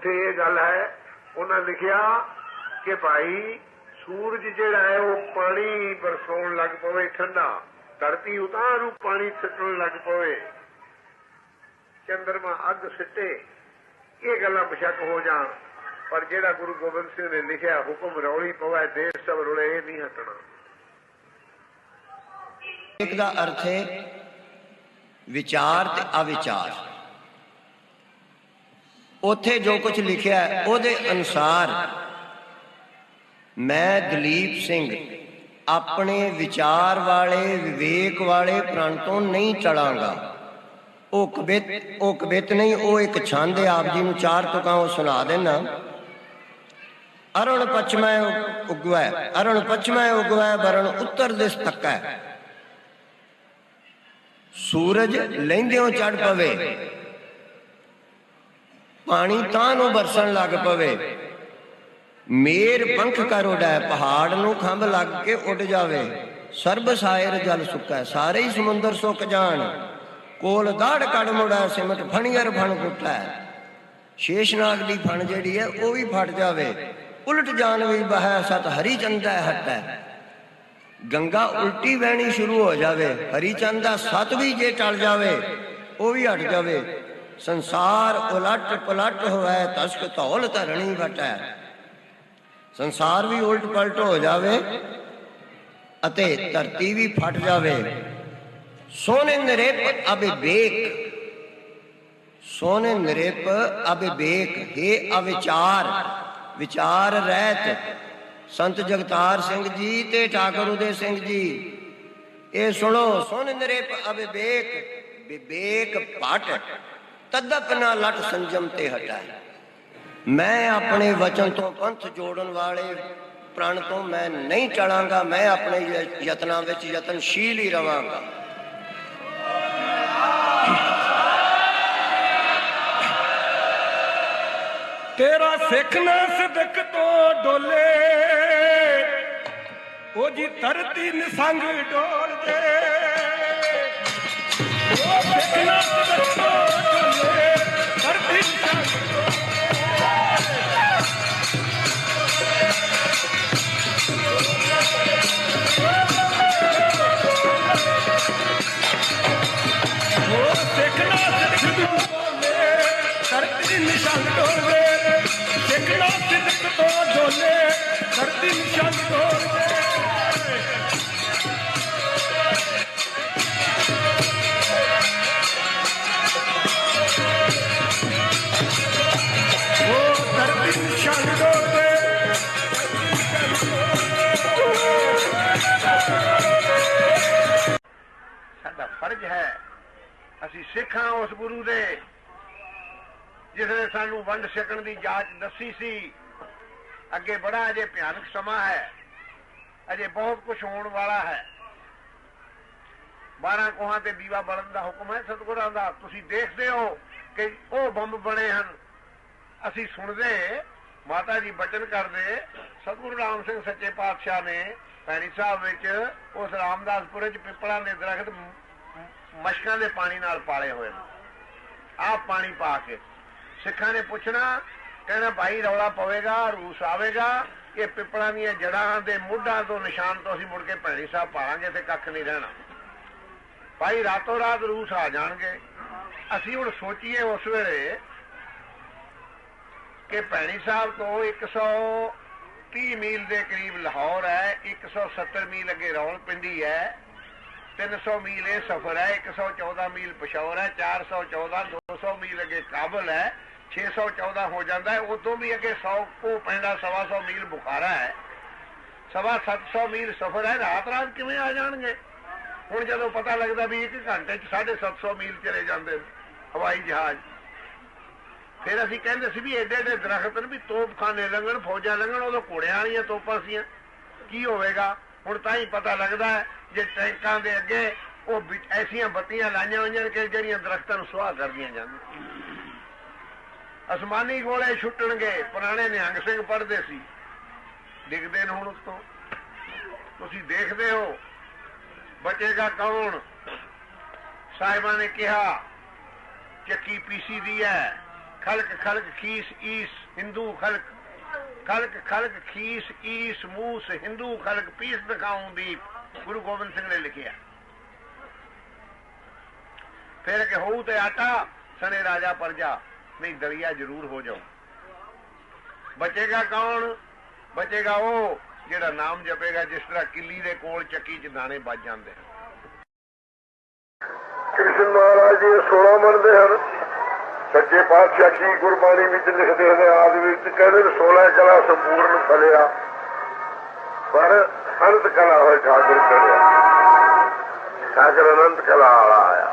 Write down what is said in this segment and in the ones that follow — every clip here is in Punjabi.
ਉੱਥੇ ਇਹ ਗੱਲ ਹੈ, ਉਹਨਾਂ ਲਿਖਿਆ ਕਿ ਭਾਈ ਸੂਰਜ ਜਿਹੜਾ ਹੈ ਉਹ ਪਾਣੀ ਬਰਸਾਉਣ ਲੱਗ ਪਵੇ, ਠੰਡਾ। ਧਰਤੀ ਉਤਾਰੂ, ਪਾਣੀ ਛੱਟਣ ਲੱਗ ਪਵੇ। ਚੰਦਰਮਾ ਅੱਗ ਸਿੱਟੇ। ਇਹ ਗੱਲਾਂ ਬਸ਼ੱਕ ਹੋ ਜਾਣ, ਪਰ ਜਿਹੜਾ ਗੁਰੂ ਗੋਬਿੰਦ ਸਿੰਘ ਨੇ ਲਿਖਿਆ, ਹੁਕਮ ਰੌਲੀ ਪਵੇ, ਦੇਸ਼ ਸਭ ਰੁਲੇ, ਇਹ ਨਹੀਂ ਹਟਣਾ। ਇੱਕ ਦਾ ਅਰਥ ਹੈ ਵਿਚਾਰ ਤੇ ਅਵਿਚਾਰ। ਉੱਥੇ ਜੋ ਕੁਝ ਲਿਖਿਆ ਉਹਦੇ ਅਨੁਸਾਰ ਮੈਂ ਦਲੀਪ ਸਿੰਘ ਆਪਣੇ ਵਿਚਾਰ ਵਾਲੇ, ਵਿਵੇਕ ਵਾਲੇ ਪ੍ਰਣ ਤੋਂ ਨਹੀਂ ਚੜਾਂਗਾ ਉਹ ਕਬਿਤ ਉਹ ਕਬਿਤ ਨਹੀਂ, ਉਹ ਇੱਕ ਛੰਦ ਹੈ ਆਪ ਜੀ ਨੂੰ ਚਾਰ ਤੁਕਾਂ ਉਹ ਸੁਣਾ ਦੇਣਾ ਅਰਣ ਪਛਮੈ ਉਗਵੈ, ਅਰਣ ਪਛਮੈ ਉਗਵੈ, ਵਰਣ ਉੱਤਰ ਦਿਸ ਤੱਕੈ। ਸੂਰਜ ਲੈਂਦਿਓ ਚੜ ਪਵੇ ਪਾਣੀ ਤਾਂ ਨੂੰ ਵਰਸਣ ਲੱਗ ਪਵੇ। ਮੇਰ ਪੰਖ ਕਰ ਉਡੈ, ਪਹਾੜ ਨੂੰ ਖੰਭ ਲੱਗ ਕੇ ਉੱਡ ਜਾਵੇ। ਸਰਬ ਸਾਇਰ ਜਲ ਸੁੱਕੈ, ਸਾਰੇ ਹੀ ਸਮੁੰਦਰ ਸੁੱਕ ਜਾਣ। ਕੋਲ ਦਾੜ ਕੜ ਮੁੜੈ, ਸਿਮਟ ਫਣੀਅਰ ਫਣ ਟੁੱਟੈ ਸ਼ੇਸ਼ਨਾਗ ਦੀ ਫਣ ਜਿਹੜੀ ਹੈ ਉਹ ਵੀ ਫਟ ਜਾਵੇ। ਉਲਟ ਜਾਣ ਵੀ ਬਹਿ, ਸਤ ਹਰੀ ਚੰਦੈ ਹਟੈ। ਗੰਗਾ ਉਲਟੀ ਵਹਿਣੀ ਸ਼ੁਰੂ ਹੋ ਜਾਵੇ। ਹਰੀ ਚੰਦ ਦਾ ਸਤ ਵੀ ਜੇ ਟਲ ਜਾਵੇ, ਉਹ ਵੀ ਹਟ ਜਾਵੇ। ਸੰਸਾਰ ਉਲਟ ਪਲਟ ਹੋਵੇ, ਤਸਕ ਧੌਲ ਧਰਣੀ ਵਟੈ। ਸੰਸਾਰ ਵੀ ਉਲਟ ਪਲਟ ਹੋ ਜਾਵੇ ਅਤੇ ਧਰਤੀ ਵੀ ਫਟ ਜਾਵੇ। ਸੋਨੇ ਨਰੇਪ ਅਬਿਵੇਕ ਸੋਨੇ ਨਰੇਪ ਅਬਿਵੇਕ ਹੈ ਅਵਿਚਾਰ, ਵਿਚਾਰ ਰਹਿਤ। ਸੰਤ ਜਗਤਾਰ ਸਿੰਘ ਜੀ ਤੇ ਠਾਕੁਰ ਉਦੇ ਸਿੰਘ ਜੀ, ਇਹ ਸੁਣੋ ਸੁਣ ਨਰੇਪ ਅਬਿਵੇਕ ਵਿਵੇਕ ਪਟ ਤਦਪ ਨਾ ਲਟ ਸੰਜਮ ਤੇ ਹਟਾ ਮੈਂ ਆਪਣੇ ਵਚਨ ਤੋਂ ਪੰਥ ਜੋੜਨ ਵਾਲੇ ਪ੍ਰਣ ਤੋਂ ਮੈਂ ਨਹੀਂ ਟਲਾਂਗਾ ਮੈਂ ਆਪਣੇ ਯ- ਯਤਨਾਂ ਵਿੱਚ ਯਤਨਸ਼ੀਲ ਹੀ ਰਵਾਂਗਾ ਤੇਰਾ ਸਿੱਖ ਨਾ ਸਦਕ ਤੋਂ ਡੋਲੇ ਉਹ ਜੀ ਧਰਤੀ ਨਿਸੰਗ ਡੋਲ ਦੇ ਉਹ ਸਿੱਖ ਨਾ ਸਦਕ ਤੋਂ ਸਾਡਾ ਫਰਜ਼ ਹੈ। ਅਸੀਂ ਸਿੱਖਾਂ ਉਸ ਗੁਰੂ ਦੇ ਜਿਸ ਨੇ ਸਾਨੂੰ ਵੰਡ ਛਕਣ ਦੀ ਜਾਂਚ ਦੱਸੀ ਸੀ। ਅੱਗੇ ਬੜਾ ਅਜੇ ਭਿਆਨਕ ਸਮਾਂ ਹੈ। ਅਜੇ ਬਹੁਤ ਕੁਝ ਹੋਣ ਵਾਲਾ ਹੈ। 12 ਕੋਹਾਂ ਤੇ ਦੀਵਾ ਬਲਣ ਦਾ ਹੁਕਮ ਹੈ ਸਤਿਗੁਰਾਂ ਦਾ। ਤੁਸੀਂ ਦੇਖਦੇ ਹੋ ਕਿ ਉਹ ਬੰਬ ਬਣੇ ਹਨ। ਅਸੀਂ ਸੁਣਦੇ, ਮਾਤਾ ਜੀ ਬਚਨ ਕਰਦੇ, ਸਤਿਗੁਰੂ ਰਾਮ ਸਿੰਘ ਸੱਚੇ ਪਾਤਸ਼ਾਹ ਨੇ, ਪੈਣੀ ਸਾਹਿਬ ਵਿੱਚ ਉਸ ਰਾਮਦਾਸਪੁਰੇ ਚ ਪਿੱਪਲਾਂ ਦੇ ਦਰਖਤ ਮਸ਼ਕਾਂ ਦੇ ਪਾਣੀ ਨਾਲ ਪਾਲੇ ਹੋਏ ਨੇ। ਆਹ ਪਾਣੀ ਪਾ ਕੇ ਸਿੱਖਾਂ ਨੇ ਪੁੱਛਣਾ, ਕਹਿੰਦਾ, ਭਾਈ, ਰੌਲਾ ਪਵੇਗਾ, ਰੂਸ ਆਵੇਗਾ, ਇਹ ਪਿੱਪਲਾਂ ਦੀਆਂ ਜੜਾਂ ਦੇ ਮੁੱਢਾਂ ਤੋਂ ਨਿਸ਼ਾਨ ਤੋਂ ਅਸੀਂ ਮੁੜ ਕੇ ਪੈਣੀ ਸਾਹਿਬ ਪਾਵਾਂਗੇ ਤੇ ਕੱਖ ਨਹੀਂ ਰਹਿਣਾ। ਭਾਈ, ਰਾਤੋਂ ਰਾਤ ਰੂਸ ਆ ਜਾਣਗੇ। ਅਸੀਂ ਹੁਣ ਸੋਚੀਏ ਉਸ ਵੇਲੇ ਕਿ ਭੈਣੀ ਸਾਹਿਬ ਤੋਂ 130 ਮੀਲ ਦੇ ਕਰੀਬ ਲਾਹੌਰ ਹੈ 170 ਮੀਲ ਅੱਗੇ ਰੌਲ ਪਿੰਡੀ ਹੈ। 300 ਮੀਲ ਇਹ ਸਫ਼ਰ ਹੈ 114 ਮੀਲ ਪਸ਼ੌਰ ਹੈ 414 200 ਮੀਲ ਅੱਗੇ ਕਾਬਲ ਹੈ 614 ਹੋ ਜਾਂਦਾ ਹੈ, ਉਦੋਂ ਵੀ ਅੱਗੇ 100 ਕੋ ਪੈਂਦਾ, ਸਵਾ ਸੌ ਮੀਲ ਬੁਖਾਰਾ ਹੈ। ਸਵਾ 700 ਮੀਲ ਸਫ਼ਰ ਹੈ, ਰਾਤ ਰਾਤ ਕਿਵੇਂ ਆ ਜਾਣਗੇ? ਹੁਣ ਜਦੋਂ ਪਤਾ ਲੱਗਦਾ ਵੀ ਇੱਕ ਘੰਟੇ ਚ 750 ਮੀਲ ਚਲੇ ਜਾਂਦੇ ਨੇ, ਹਵਾਈ ਜਹਾਜ਼। ਫਿਰ ਅਸੀਂ ਕਹਿੰਦੇ ਸੀ ਵੀ ਏਡੇ ਏਡੇ ਦਰਖਤ ਨੇ ਵੀ ਤੋਪਖਾਨੇ ਲੰਘਣ, ਫੌਜਾਂ ਲੰਘਣ, ਉਦੋਂ ਘੋੜਿਆਂ ਵਾਲੀਆਂ ਤੋਪਾਂ ਸੀਆਂ। ਕੀ ਹੋਵੇਗਾ? ਹੁਣ ਤਾਂ ਹੀ ਪਤਾ ਲੱਗਦਾ ਹੈ ਜੇ ਟੈਂਕਾਂ ਦੇ ਅੱਗੇ ਉਹ ਐਸੀਆਂ ਬੱਤੀਆਂ ਲਾਈਆਂ ਹੋਈਆਂ ਨੇ ਕਿ ਜਿਹੜੀਆਂ ਦਰਖਤਾਂ ਨੂੰ ਸੁਆਹ ਕਰਦੀਆਂ ਜਾਂਦੀਆਂ ਅਸਮਾਨੀ ਗੋਲੇ ਛੁੱਟਣਗੇ, ਪੁਰਾਣੇ ਨਿਹੰਗ ਸਿੰਘ ਪੜਦੇ ਸੀ। ਡਿੱਗਦੇ ਨੇ ਹੁਣ ਉੱਤੋਂ ਤੁਸੀਂ ਦੇਖਦੇ ਹੋ, ਬਚੇਗਾ ਕੌਣ? ਸਾਹਿਬਾਂ ਨੇ ਕਿਹਾ, ਚੱਕੀ ਪੀਸੀ ਦੀ ਹੈ ਖਲਕ ਖਲਕ ਖੀਸ ਈਸ ਹਿੰਦੂ ਖਲਕ। ਖਲਕ ਖਲਕ ਖੀਸ ਈਸ ਮੂਸ ਹਿੰਦੂ ਖਲਕ, ਪੀਸ ਦਿਖਾਉਂਦੀ ਗੁਰੂ ਗੋਬਿੰਦ ਸਿੰਘ ਨੇ ਲਿਖਿਆ। ਫਿਰ ਕਿ ਹੋਊ ਤੇ ਆਟਾ, ਸਣੇ ਰਾਜਾ ਪਰਜਾ, ਨਹੀਂ ਦਰਿਆ ਜ਼ਰੂਰ ਹੋ ਜਾਓ ਬਚੇਗਾ ਕੌਣ? ਬਚੇਗਾ ਉਹ ਜਿਹੜਾ ਨਾਮ ਜਪੇਗਾ, ਜਿਸ ਤਰ੍ਹਾਂ ਕਿੱਲੀ ਦੇ ਕੋਲ ਚੱਕੀ ਚ ਦਾਣੇ ਵੱਜ ਜਾਂਦੇ ਹਨ। ਕ੍ਰਿਸ਼ਨ ਮਹਾਰਾਜ ਜੀ 16 ਮੰਨਦੇ ਹਨ। ਸੱਚੇ ਪਾਤਸ਼ਾਹ ਕੀ ਗੁਰਬਾਣੀ ਵਿੱਚ ਲਿਖਦੇ ਹਨ ਆਦ ਵਿੱਚ ਕਹਿੰਦੇ ਨੇ 16 ਕਲਾ ਸੰਪੂਰਨ ਫਲਿਆ। ਪਰ ਅਨੰਤ ਕਲਾ ਹੋਏ ਠਾਕੁਰ ਕਰਿਆ ਠਾਕੁਰ ਅਨੰਤ ਕਲਾ ਵਾਲਾ ਆਇਆ।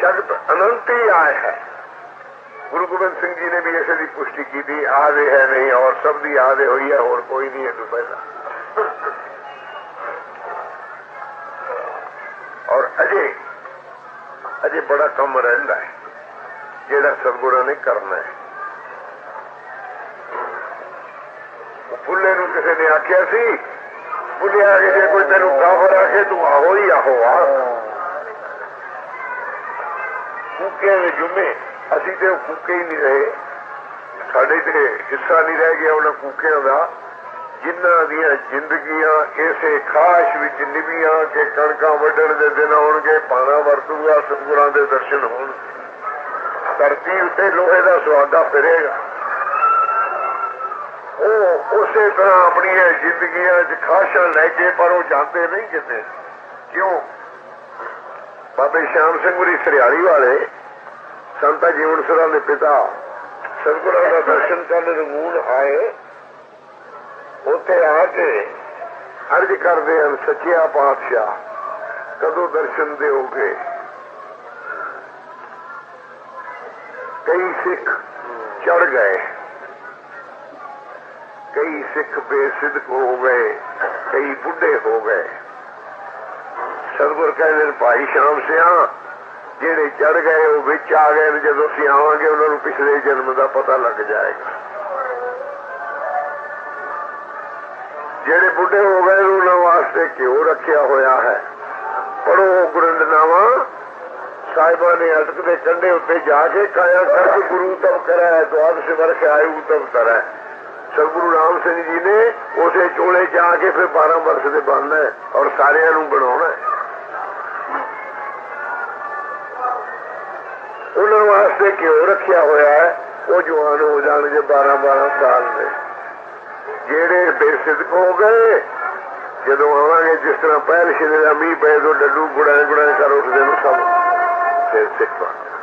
ਸ਼ਬਦ ਅਨੰਤ ਹੀ ਆਇਆ ਹੈ। ਗੁਰੂ ਗੋਬਿੰਦ ਸਿੰਘ ਜੀ ਨੇ ਵੀ ਇਸੇ ਦੀ ਪੁਸ਼ਟੀ ਕੀਤੀ, ਆਦੇ ਹੈ ਨਹੀਂ ਔਰ ਸਭ ਦੀ ਆਦੇ ਹੋਈ ਹੈ, ਹੋਰ ਕੋਈ ਨਹੀਂ ਹੈ ਤੋਂ ਪਹਿਲਾਂ। ਔਰ ਅਜੇ ਅਜੇ ਬੜਾ ਕੰਮ ਰਹਿੰਦਾ ਹੈ, ਜਿਹੜਾ ਸਤਿਗੁਰਾਂ ਨੇ ਕਰਨਾ ਹੈ। ਉਹ ਨੂੰ ਕਿਸੇ ਨੇ ਆਖਿਆ ਸੀ ਬੁੱਲਿਆ ਕਿ ਜੇ ਕੋਈ ਤੈਨੂੰ ਕਾਫਰ ਆਖੇ ਤੂੰ ਆਹੋ ਹੀ ਆਹੋ ਆ। ਕੂਕੇ ਦੇ ਜੁਮੇ, ਅਸੀਂ ਤੇ ਉਹ ਕੂਕੇ ਹੀ ਨਹੀਂ ਰਹੇ। ਸਾਡੇ ਤੇ ਹਿੱਸਾ ਨਹੀਂ ਰਹਿ ਗਿਆ ਉਹਨਾਂ ਕੂਕਿਆਂ ਦਾ। ਜਿਨ੍ਹਾਂ ਦੀਆਂ ਜ਼ਿੰਦਗੀਆਂ ਇਸੇ ਖਾਸ਼ ਵਿੱਚ ਨਿਭੀਆਂ ਕਿ ਕਣਕਾਂ ਵੱਢਣ ਦੇ ਦਿਨ ਆਉਣਗੇ, ਪਾਣਾ ਵਰਤੂਗਾ ਸਤਿਗੁਰਾਂ ਦੇ ਦਰਸ਼ਨ ਹੋਣ ਧਰਤੀ ਉੱਤੇ ਲੋਹੇ ਦਾ ਸੁਹਾਗਾ ਫਿਰੇਗਾ। ਉਹ ਉਸੇ ਤਰ੍ਹਾਂ ਆਪਣੀਆਂ ਜ਼ਿੰਦਗੀਆਂ 'ਚ ਖਾਸ਼ਾਂ ਲੈ ਕੇ, ਪਰ ਉਹ ਜਾਂਦੇ ਨਹੀਂ ਕਿਤੇ ਕਿਉਂ? ਬਾਬੇ ਸ਼ਾਮ ਸਿੰਘ ਗੁਰੀ ਸਰਿਆਲੀ ਵਾਲੇ, ਸੰਤਾ ਜੀਵਨ ਸੁਰਾਂ ਦੇ ਪਿਤਾ, ਸਤਿਗੁਰਾਂ ਦਾ ਦਰਸ਼ਨ ਕਰਨ ਰੰਗੂਨ ਆਏ। ਉੱਥੇ ਆ ਕੇ ਅਰਜ ਕਰਦੇ ਹਨ, ਸੱਚਿਆ ਪਾਤਸ਼ਾਹ, ਕਦੋਂ ਦਰਸ਼ਨ ਦਿਓਗੇ? ਕਈ ਸਿੱਖ ਚੜ ਗਏ। ਕਈ ਸਿੱਖ ਬੇਸਿੱਧਕ ਹੋ ਗਏ, ਕਈ ਬੁੱਢੇ ਹੋ ਗਏ। ਸਤਿਗੁਰ ਕਹਿੰਦੇ ਨੇ, ਭਾਈ ਸ਼ਾਮ ਸਿਆ, ਜਿਹੜੇ ਚੜ ਗਏ ਉਹ ਵਿੱਚ ਆ ਗਏ ਨੇ, ਜਦੋਂ ਅਸੀਂ ਆਵਾਂਗੇ ਉਹਨਾਂ ਨੂੰ ਪਿਛਲੇ ਜਨਮ ਦਾ ਪਤਾ ਲੱਗ ਜਾਏਗਾ। ਜਿਹੜੇ ਬੁੱਢੇ ਹੋ ਗਏ ਉਹਨਾਂ ਵਾਸਤੇ ਕਿਉਂ ਰੱਖਿਆ ਹੋਇਆ ਹੈ। ਪੜੋ ਗੁਰਿੰਦਨਾਵਾ ਸਾਹਿਬਾਂ ਨੇ ਅਟਕ ਦੇ ਕੰਢੇ ਉੱਤੇ ਜਾ ਕੇ ਕਾਇਆ ਕਰਕੇ ਗੁਰੂ ਤਬ ਕਰੈ ਦਵਾਦਸ਼ ਕੇ ਆਯੂ ਤਬ ਕਰੈ ਸਤਿਗੁਰੂ ਰਾਮ ਸਿੰਘ ਜੀ ਨੇ ਉਸੇ ਚੋਲੇ ਚ ਆ ਕੇ ਫਿਰ 12 ਵਰਸ਼ ਦੇ ਬਣਨਾ ਔਰ ਸਾਰਿਆਂ ਨੂੰ ਬਣਾਉਣਾ ਉਹਨਾਂ ਵਾਸਤੇ ਕਿਉਂ ਰੱਖਿਆ ਹੋਇਆ ਹੈ। ਉਹ ਜਵਾਨ ਹੋ ਜਾਣਗੇ 12 12 ਸਾਲ ਦੇ। ਜਿਹੜੇ ਬੇਸਿੱਧਕ ਹੋ ਗਏ, ਜਦੋਂ ਆਵਾਂਗੇ ਜਿਸ ਤਰ੍ਹਾਂ ਪਹਿਲ ਸ਼ਿਰੇ ਦਾ ਮੀਂਹ ਪਏ, ਤੋਂ ਡੱਡੂ ਗੁੜਾਂ ਗੁੜਾਂ ਕਰ ਉੱਠਦੇ ਨੂੰ ਸਭ। ਫਿਰ ਸਿੱਖ ਬਣ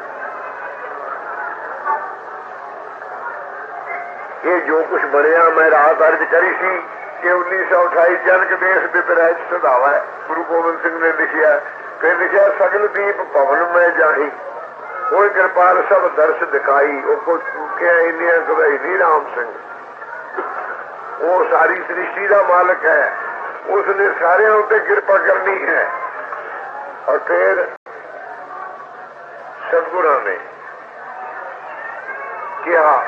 ਇਹ ਜੋ ਕੁਝ ਬਣਿਆ ਮੈਂ ਰਾਤ ਅਰਜ ਕਰੀ ਸੀ ਕਿ 1928 ਜਨਕ ਦੇਸ਼ ਦੇ ਸਦਾਵਾ ਗੁਰੂ ਗੋਬਿੰਦ ਸਿੰਘ ਨੇ ਲਿਖਿਆ ਫਿਰ ਲਿਖਿਆ ਸਗਲ ਦੀਪ ਭਵਨ ਮੈਂ ਜਾਹੀ। ਕੋਈ ਕਿਰਪਾਲ, ਸਭ ਦਰਸ਼ ਦਿਖਾਈ, ਉਹ ਕੋ ਚੁੱਕਿਆ ਇੰਨੀਆਂ ਗਵਾਈ ਨਹੀਂ ਰਾਮ ਸਿੰਘ। ਉਹ ਸਾਰੀ ਸ੍ਰਿਸ਼ਟੀ ਦਾ ਮਾਲਕ ਹੈ। ਉਸ ਨੇ ਸਾਰਿਆਂ ਉੱਤੇ ਕਿਰਪਾ ਕਰਨੀ ਹੈ। ਔਰ ਫਿਰ ਸਤਿਗੁਰਾਂ ਨੇ ਕਿਹਾ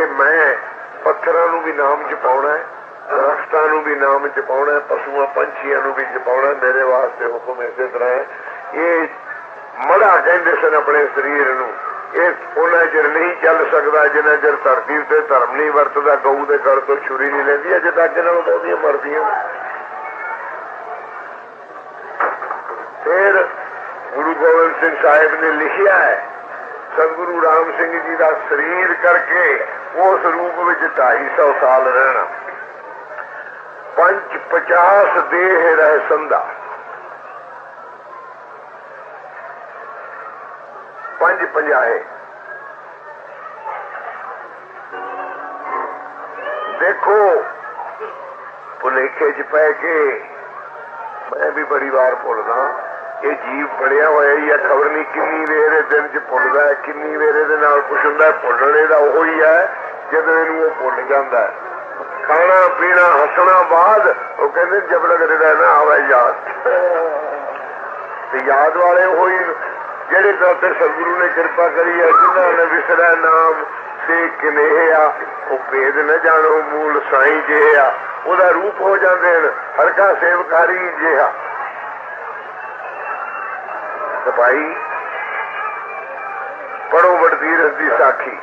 ਕਿ ਮੈਂ ਪੱਥਰਾਂ ਨੂੰ ਵੀ ਨਾਮ ਚ ਪਾਉਣਾ ਹੈ, ਦਰਖਤਾਂ ਨੂੰ ਵੀ ਨਾਮ ਚ ਪਾਉਣਾ ਹੈ, ਪਸ਼ੂਆਂ, ਪੰਛੀਆਂ ਨੂੰ ਵੀ ਜਪਾਉਣਾ ਹੈ, ਮੇਰੇ ਵਾਸਤੇ ਹੁਕਮ ਇਸੇ ਤਰ੍ਹਾਂ ਹੈ। ਇਹ ਮੜਾ ਕਹਿੰਦੇ ਸਨ ਆਪਣੇ ਸਰੀਰ ਨੂੰ। ਇਹ ਉਹਨਾਂ ਚਿਰ ਨਹੀਂ ਚੱਲ ਸਕਦਾ, ਜਿੰਨਾ ਚਿਰ ਧਰਤੀ ਉੱਤੇ ਧਰਮ ਨਹੀਂ ਵਰਤਦਾ, ਗਊ ਦੇ ਗਲ ਤੋਂ ਛੁਰੀ ਨਹੀਂ ਲੈਂਦੀ, ਅਜੇ ਤੱਕ ਇਹਨਾਂ ਨੂੰ ਬਹੁਤੀਆਂ ਮਰਦੀਆਂ। ਫਿਰ ਗੁਰੂ ਗੋਬਿੰਦ ਸਿੰਘ ਸਾਹਿਬ ਨੇ ਲਿਖਿਆ ਹੈ, ਸਤਿਗੁਰੂ ਰਾਮ ਸਿੰਘ ਜੀ ਦਾ ਸਰੀਰ ਕਰਕੇ ਉਸ ਰੂਪ ਵਿੱਚ 250 ਸਾਲ ਰਹਿਣਾ। ਪੰਜ 50 ਦੇਹ ਰਹਿ ਸੰਧਾ। ਪੰਜ ਪੰਜਾਹੇ। ਦੇਖੋ, ਭੁਲੇਖੇ ਚ ਪੈ ਕੇ ਮੈਂ ਵੀ ਬੜੀ ਵਾਰ ਭੁੱਲਦਾ ਇਹ ਜੀਵ ਬੜਿਆ ਹੋਇਆ ਹੀ ਆ, ਖਬਰ ਨਹੀਂ ਕਿੰਨੀ ਵੇਰ ਇਹ ਦਿਨ ਚ ਭੁੱਲਦਾ ਕਿੰਨੀ ਵੇਰ ਇਹਦੇ ਨਾਲ ਕੁਛ ਹੁੰਦਾ ਭੁੱਲਣੇ ਦਾ ਉਹੀ ਹੈ। ਜਦੋਂ ਇਹਨੂੰ ਉਹ ਭੁੱਲ ਜਾਂਦਾ ਹੈ। ਖਾਣਾ, ਪੀਣਾ, ਹੱਸਣਾ ਬਾਅਦ ਉਹ ਕਹਿੰਦੇ ਜਬ ਲਗ ਰਿਹਾ ਆਵੇ ਯਾਦ। ਤੇ ਯਾਦ ਵਾਲੇ ਹੋਈ ਜਿਹੜੇ ਦਾਤੇ ਸਤਿਗੁਰੂ ਨੇ ਕਿਰਪਾ ਕਰੀ ਹੈ, ਜਿਨ੍ਹਾਂ ਨੇ ਵਿਸਰਾ ਨਾਮ ਸੇ ਕਿਨੇਹਾ ਉਹ ਭੇਦ ਨਾ ਜਾਣੋ, ਮੂਲ ਸਾਈ ਸਾਈਂ ਆ, ਉਹਦਾ ਰੂਪ ਹੋ ਜਾਂਦੇ ਨੇ ਹਲਕਾ ਸੇਵਕਾਰੀ ਜਿਹਾ ਸਪਾਈ ਪੜੋ ਵਡਦੀਰ ਦੀ ਸਾਖੀ।